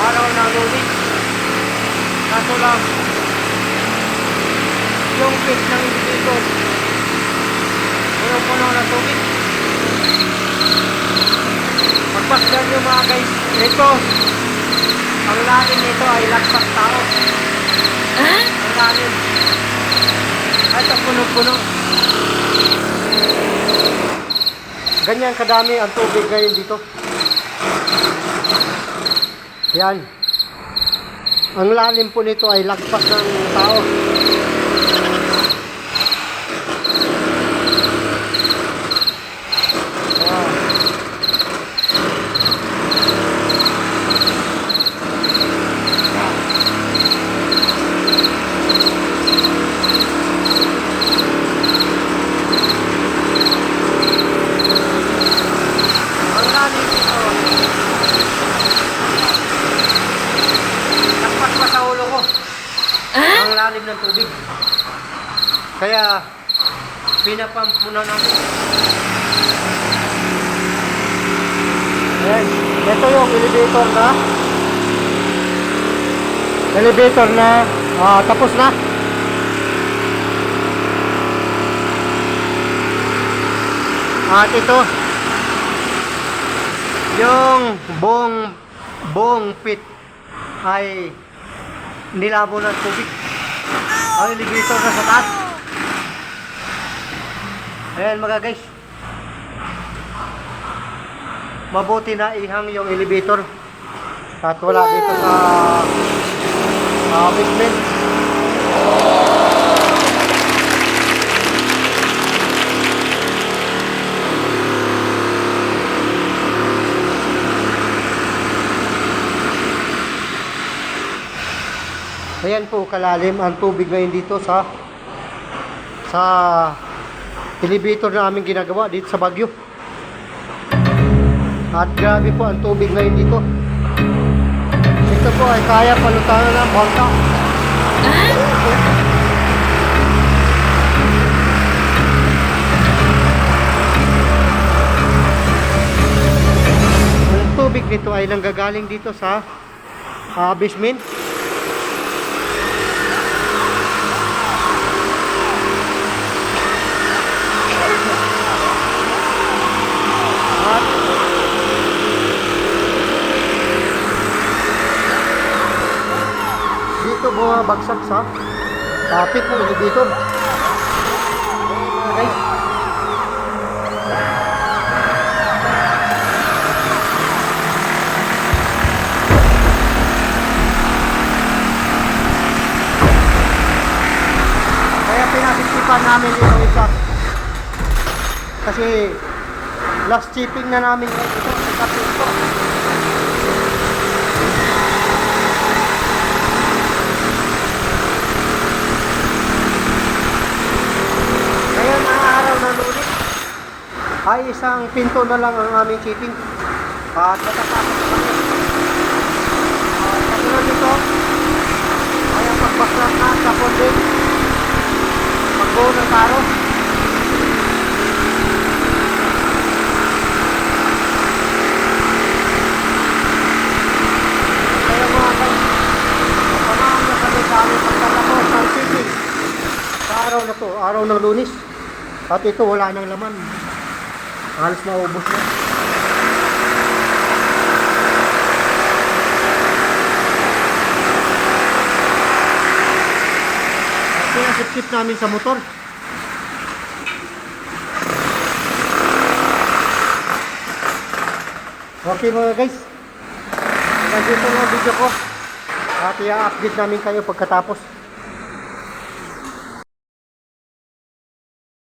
araw na lunis. Kaso lang, yung pit ng individual, puno-puno na tubig. Pagpasdan nyo mga guys, ito, ang lalim nito ay lagpas tao. Ang lalim. At ang puno-puno. Ganyan kadami ang tubig ngayon dito. Yan. Ang lalim po nito ay lagpas ng tao. Ah. Ang lalim nito. Lagpas pa sa ulo ko. Ang lalim ng tubig. Kaya, pinapump muna namin. Ayan. Ito yung elevator na. Elevator na ah, tapos na. At ito, yung buong buong pit ay nilabo ng tubig. Ang elevator na sa taas. Ayan mga guys. Mabuti na ihang yung elevator. At wala dito sa uh, basement. Ayan po kalalim ang tubig ngayon dito sa sa elevator na aming ginagawa dito sa Baguio. At grabe po ang tubig ngayon dito. Ito po ay kaya palutangan ng bangka. Ang tubig nito ay nanggagaling dito sa ah, basement. At dito bumabagsak sa topic ng elevator. Okay. Kaya pinasisipan namin yung isa. Kasi last chipping na namin ito. Kasi ito. Ngayon ang araw na lunes ay isang pinto na lang ang aming chipping. At matatapos na kami. At kasunod nito ay ang pagbaklat na sa funding. Pagbuo ng. Sa araw na to, araw ng lunis. At ito wala nang laman. Halos maubos na. Pinasip-sip namin sa motor. Okay mga guys. Nandito na video ko. At i-update namin kayo pagkatapos.